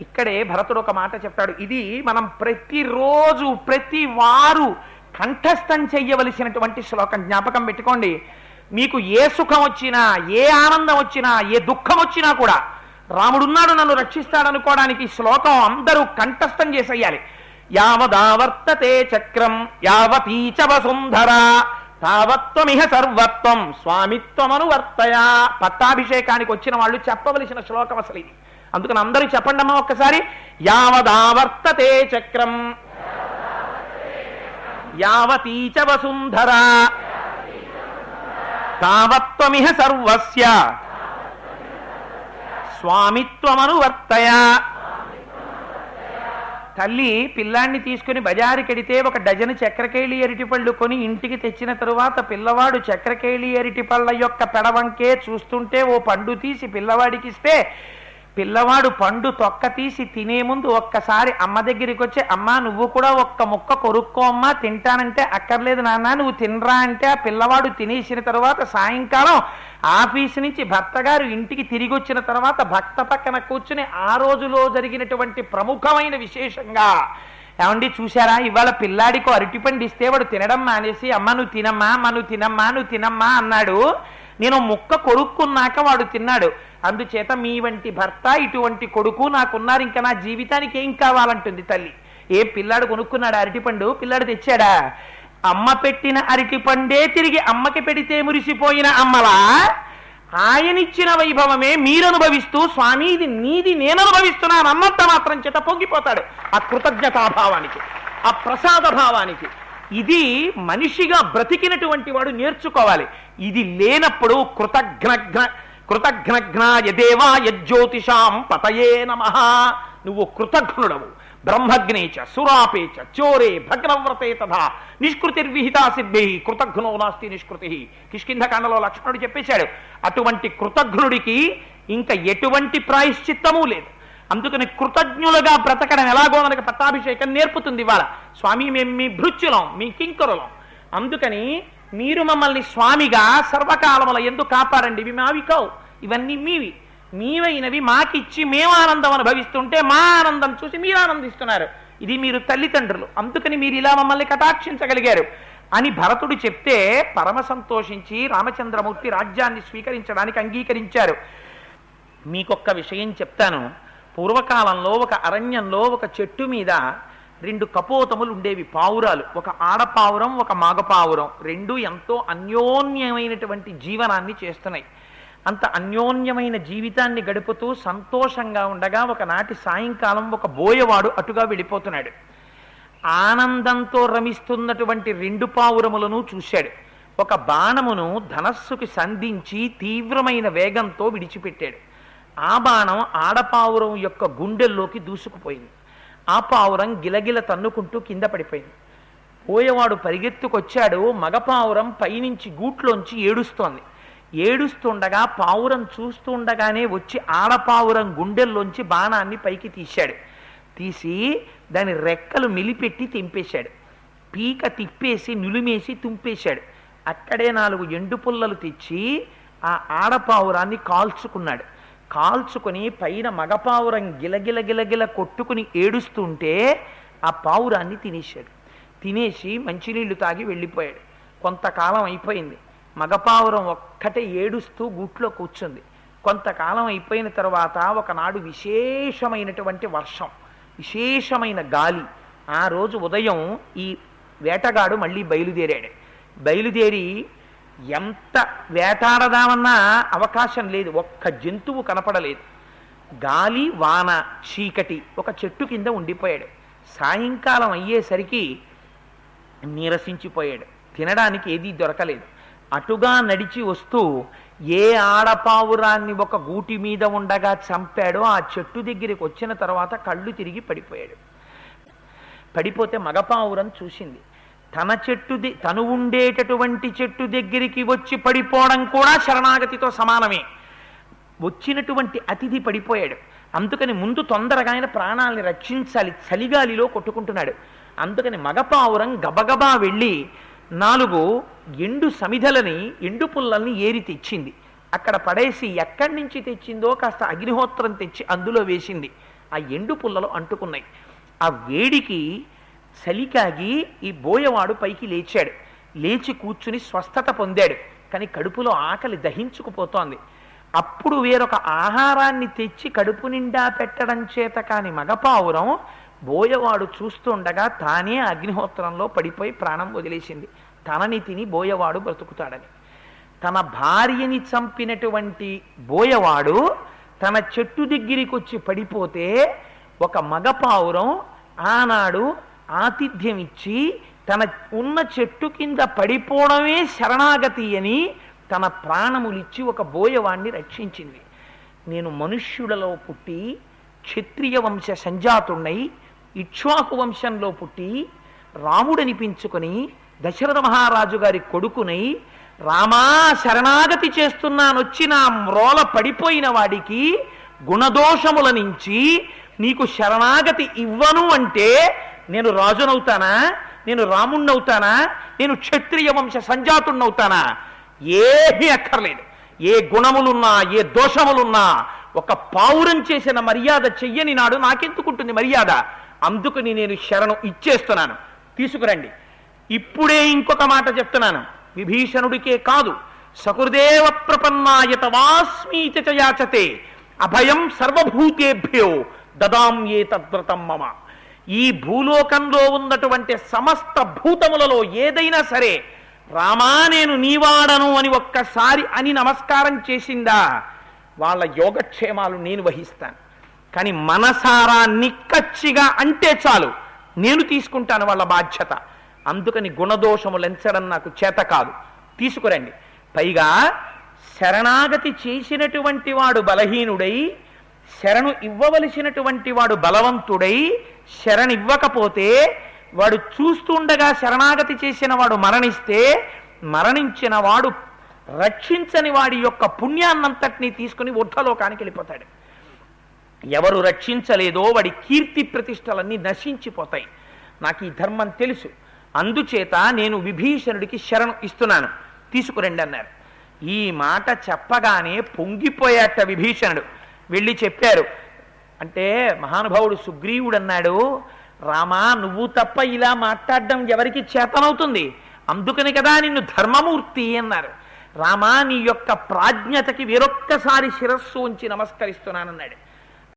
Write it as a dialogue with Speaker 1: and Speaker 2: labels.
Speaker 1: ఇక్కడే భరతుడు ఒక మాట చెప్తాడు ఇది మనం ప్రతిరోజు ప్రతి వారు కంఠస్థం చెయ్యవలసినటువంటి శ్లోకం. జ్ఞాపకం పెట్టుకోండి. మీకు ఏ సుఖం వచ్చినా ఏ ఆనందం వచ్చినా ఏ దుఃఖం వచ్చినా కూడా రాముడున్నాడు నన్ను రక్షిస్తాడనుకోవడానికి శ్లోకం అందరూ కంఠస్థం చేసేయాలి. యావదావర్తతే చక్రం యావతీచ వసుంధర తావత్వమిహ సర్వత్వం స్వామిత్వమనువర్తయా. పట్టాభిషేకానికి వచ్చిన వాళ్ళు చెప్పవలసిన శ్లోకం అసలు ఇది. అందుకని అందరూ చెప్పండి అమ్మా ఒక్కసారి. యావదావర్తతే చక్రం. యావతీచ వసుంధర. తావత్వమిహ సర్వస్య. స్వామిత్వమనువర్తయ. తల్లి పిల్లాన్ని తీసుకుని బజారుకెడితే ఒక డజను చక్రకేళి అరటిపళ్ళు కొని ఇంటికి తెచ్చిన తరువాత పిల్లవాడు చక్రకేళి అరటిపళ్ళ యొక్క పెడవంకే చూస్తుంటే ఓ పండు తీసి పిల్లవాడికిస్తే పిల్లవాడు పండు తొక్క తీసి తినే ముందు ఒక్కసారి అమ్మ దగ్గరికి వచ్చి అమ్మ నువ్వు కూడా ఒక్క ముక్క కొరుక్కో అమ్మా తింటానంటే అక్కర్లేదు నాన్న నువ్వు తినరా అంటే ఆ పిల్లవాడు తినేసిన తర్వాత సాయంకాలం ఆఫీస్ నుంచి భర్త గారు ఇంటికి తిరిగి వచ్చిన తర్వాత భక్త పక్కన కూర్చుని ఆ రోజులో జరిగినటువంటి ప్రముఖమైన విశేషంగా ఏమండి చూసారా ఇవాళ పిల్లాడికి అరటిపండు ఇస్తే వాడు తినడం మానేసి అమ్మ నువ్వు తినమ్మా అమ్మ నువ్వు తినమ్మా నువ్వు తినమ్మా అన్నాడు. నేను ముక్క కొరుక్కున్నాక వాడు తిన్నాడు. అందుచేత మీ వంటి భర్త ఇటువంటి కొడుకు నాకున్నారు. ఇంకా నా జీవితానికి ఏం కావాలంటుంది తల్లి? ఏ పిల్లాడు కొనుక్కున్నాడు అరటిపండు? పిల్లాడు తెచ్చాడా? అమ్మ పెట్టిన అరటిపండే తిరిగి అమ్మకి పెడితే మురిసిపోయిన అమ్మలా? ఆయనిచ్చిన వైభవమే మీరు అనుభవిస్తూ స్వామి ఇది నీది నేను అనుభవిస్తున్నాను అన్నంత మాత్రం చేత పొంగిపోతాడు. ఆ కృతజ్ఞతాభావానికి ఆ ప్రసాద భావానికి ఇది మనిషిగా బ్రతికినటువంటి వాడు నేర్చుకోవాలి. ఇది లేనప్పుడు కృతజ్ఞ కృతఘ్నఘ్న యదేవా యజ్యోతిషాం పతయే నమ. నువ్వు కృతజ్ఞుడవు. బ్రహ్మగ్నేచ సురాపేచ చోరే భగ్నవ్రతే తథా. నిష్కృతిర్విహితా సిద్ధి. కృతజ్ఞో నాస్తి నిష్కృతి. కిష్కింధకాండలో లక్ష్మణుడు చెప్పేశాడు అటువంటి కృతజ్ఞుడికి ఇంకా ఎటువంటి ప్రాయశ్చిత్తమూ లేదు. అందుకని కృతజ్ఞులుగా బ్రతకడం ఎలాగో మనకి పట్టాభిషేకం నేర్పుతుంది ఇవాళ. స్వామి మేము మీ భృత్యులం మీ కింకరులం. అందుకని మీరు మమ్మల్ని స్వామిగా సర్వకాలముల ఎందుకు కాపాడండి. ఇవి మావి కావు ఇవన్నీ మీవి. మీవైనవి మాకిచ్చి మేము ఆనందం అనుభవిస్తుంటే మా ఆనందం చూసి మీరు ఆనందిస్తున్నారు. ఇది మీరు తల్లిదండ్రులు. అందుకని మీరు ఇలా మమ్మల్ని కటాక్షించగలిగారు. అని భరతుడు చెప్తే పరమ సంతోషించి రామచంద్రమూర్తి రాజ్యాన్ని స్వీకరించడానికి అంగీకరించారు. మీకొక్క విషయం చెప్తాను. పూర్వకాలంలో ఒక అరణ్యంలో ఒక చెట్టు మీద రెండు కపోతములు ఉండేవి పావురాలు. ఒక ఆడపావురం ఒక మగపావురం. రెండు ఎంతో అన్యోన్యమైనటువంటి జీవనాన్ని చేస్తున్నాయి. అంత అన్యోన్యమైన జీవితాన్ని గడుపుతూ సంతోషంగా ఉండగా ఒకనాటి సాయంకాలం ఒక బోయవాడు అటుగా వెళ్ళిపోతున్నాడు. ఆనందంతో రమిస్తున్నటువంటి రెండు పావురములను చూశాడు. ఒక బాణమును ధనస్సుకి సంధించి తీవ్రమైన వేగంతో విడిచిపెట్టాడు. ఆ బాణం ఆడపావురం యొక్క గుండెల్లోకి దూసుకుపోయింది. ఆ పావురం గిలగిల తన్నుకుంటూ కింద పడిపోయింది. పోయేవాడు పరిగెత్తుకొచ్చాడు మగపావురం పైనుంచి గూట్లోంచి ఏడుస్తోంది. ఏడుస్తుండగా పావురం చూస్తుండగానే వచ్చి ఆడపావురం గుండెల్లోంచి బాణాన్ని పైకి తీశాడు. తీసి దాని రెక్కలు మిలిపెట్టి తెంపేశాడు. పీక తిప్పేసి నులిమేసి తుంపేశాడు. అక్కడే నాలుగు ఎండు పుల్లలు తెచ్చి ఆ ఆడపావురాన్ని కాల్చుకున్నాడు. కాల్చుకొని పైన మగపావురం గిలగిల గిలగిల కొట్టుకుని ఏడుస్తుంటే ఆ పావురాన్ని తినేశాడు. తినేసి మంచినీళ్ళు తాగి వెళ్ళిపోయాడు. కొంతకాలం అయిపోయింది. మగపావురం ఒక్కటే ఏడుస్తూ గూట్లో కూర్చుంది. కొంతకాలం అయిపోయిన తర్వాత ఒకనాడు విశేషమైనటువంటి వర్షం విశేషమైన గాలి. ఆ రోజు ఉదయం ఈ వేటగాడు మళ్ళీ బయలుదేరాడు. బయలుదేరి ఎంత వేటాడదామన్నా అవకాశం లేదు. ఒక్క జంతువు కనపడలేదు. గాలి వాన చీకటి ఒక చెట్టు కింద ఉండిపోయాడు. సాయంకాలం అయ్యేసరికి నీరసించిపోయాడు. తినడానికి ఏదీ దొరకలేదు. అటుగా నడిచి వస్తూ ఏ ఆడపావురాన్ని ఒక గూటి మీద ఉండగా చంపాడో ఆ చెట్టు దగ్గరికి వచ్చిన తర్వాత కళ్ళు తిరిగి పడిపోయాడు. పడిపోతే మగపావురం చూసింది. తన చెట్టు తను ఉండేటటువంటి చెట్టు దగ్గరికి వచ్చి పడిపోవడం కూడా శరణాగతితో సమానమే. వచ్చినటువంటి అతిథి పడిపోయాడు. అందుకని ముందు తొందరగా ఆయన ప్రాణాలని రక్షించాలి చలిగాలిలో కొట్టుకుంటున్నాడు. అందుకని మగపావురం గబగబా వెళ్ళి నాలుగు ఎండు సమిధలని ఎండు పుల్లల్ని ఏరి తెచ్చింది. అక్కడ పడేసి ఎక్కడి నుంచి తెచ్చిందో కాస్త అగ్నిహోత్రం తెచ్చి అందులో వేసింది. ఆ ఎండు పుల్లలు అంటుకున్నాయి. ఆ వేడికి చలికాగి ఈ బోయవాడు పైకి లేచాడు. లేచి కూర్చుని స్వస్థత పొందాడు. కానీ కడుపులో ఆకలి దహించుకుపోతోంది. అప్పుడు వేరొక ఆహారాన్ని తెచ్చి కడుపు నిండా పెట్టడం చేత కాని మగపావురం బోయవాడు చూస్తుండగా తానే అగ్నిహోత్రంలో పడిపోయి ప్రాణం వదిలేసింది. తనని తిని బోయవాడు బ్రతుకుతాడని. తన భార్యని చంపినటువంటి బోయవాడు తన చెట్టు దగ్గరికి వచ్చి పడిపోతే ఒక మగపావురం ఆనాడు ఆతిథ్యం ఇచ్చి తన ఉన్న చెట్టు కింద పడిపోవడమే శరణాగతి అని తన ప్రాణములిచ్చి ఒక బోయవాణ్ణి రక్షించింది. నేను మనుష్యులలో పుట్టి క్షత్రియ వంశ సంజాతుణ్ణై ఇక్ష్వాకు వంశంలో పుట్టి రాముడనిపించుకొని దశరథ మహారాజు గారి కొడుకునై రామా శరణాగతి చేస్తున్నానొచ్చి నా మ్రోల పడిపోయిన వాడికి గుణదోషముల నుంచి నీకు శరణాగతి ఇవ్వను అంటే నేను రాజునవుతానా? నేను రాముణ్ణవుతానా? నేను క్షత్రియ వంశ సంజాతుణ్ణవుతానా? ఏమీ అక్కర్లేదు. ఏ గుణములున్నా ఏ దోషములున్నా ఒక పావురం చేసిన మర్యాద చెయ్యని నాడు నాకెందుకుంటుంది మర్యాద? అందుకని నేను శరణు ఇచ్చేస్తున్నాను. తీసుకురండి. ఇప్పుడే ఇంకొక మాట చెప్తున్నాను. విభీషణుడికే కాదు. సకృదేవ ప్రపన్నాయత వాస్మీచయాచతే అభయం సర్వభూతేభ్యో దదాం ఏ తద్వ్రతం మమ. ఈ భూలోకంలో ఉన్నటువంటి సమస్త భూతములలో ఏదైనా సరే రామా నేను నీవాడను అని ఒక్కసారి అని నమస్కారం చేసిందా వాళ్ళ యోగక్షేమాలు నేను వహిస్తాను. కానీ మనసారా నిక్కచ్చిగా అంటే చాలు నేను తీసుకుంటాను వాళ్ళ బాధ్యత. అందుకని గుణదోషము లెంచడం నాకు చేత కాదు. తీసుకురండి. పైగా శరణాగతి చేసినటువంటి వాడు బలహీనుడై శరణు ఇవ్వవలసినటువంటి వాడు బలవంతుడై శరణివ్వకపోతే వాడు చూస్తుండగా శరణాగతి చేసిన వాడు మరణిస్తే మరణించిన వాడు రక్షించని వాడి యొక్క పుణ్యాన్నంతటినీ తీసుకుని ఊర్ధలోకానికి వెళ్ళిపోతాడు. ఎవరు రక్షించలేదో వాడి కీర్తి ప్రతిష్టలన్నీ నశించిపోతాయి. నాకు ఈ ధర్మం తెలుసు. అందుచేత నేను విభీషణుడికి శరణు ఇస్తున్నాను. తీసుకురండి అన్నారు. ఈ మాట చెప్పగానే పొంగిపోయాట విభీషణుడు. వెళ్ళి చెప్పారు. అంటే మహానుభావుడు సుగ్రీవుడు అన్నాడు రామా నువ్వు తప్ప ఇలా మాట్లాడడం ఎవరికి చేతనవుతుంది? అందుకని కదా నిన్ను ధర్మమూర్తి అన్నారు. రామా నీ యొక్క ప్రాజ్ఞతకి వేరొక్కసారి శిరస్సు ఉంచి నమస్కరిస్తున్నానన్నాడు.